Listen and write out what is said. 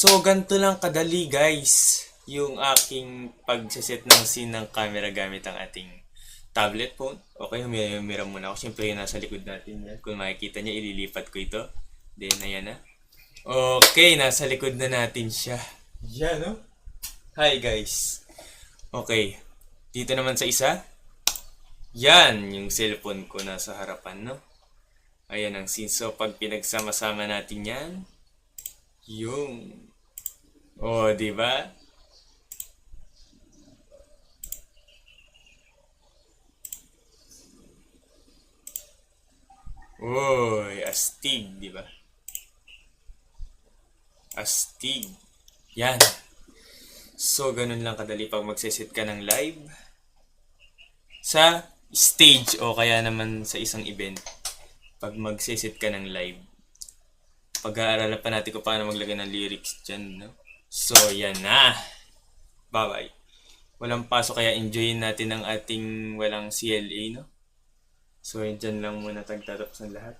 So, ganito lang kadali guys yung aking pagsaset ng scene ng camera gamit ang ating tablet phone. Okay, humira muna ako. Siyempre, yung nasa likod natin yan. Kung makikita niya, ililipat ko ito. Then, ayan na. Okay, nasa likod na natin siya. Yan, no? Hi guys. Okay, dito naman sa isa. Yan, yung cellphone ko nasa harapan, no? Ayan ang scene. So, pag pinagsama-sama natin yan, yung... Oh, di ba? Uy, astig, di ba? Astig. Yan. So, ganun lang kadali pag magsisit ka ng live sa stage o kaya naman sa isang event pag magsisit ka ng live. Pag-aaralan pa natin kung paano maglagay ng lyrics dyan, no? So, yan na. Bye-bye. Walang pasok kaya enjoyin natin ang ating walang CLA, no? So, dyan lang muna tagtatapos ng lahat.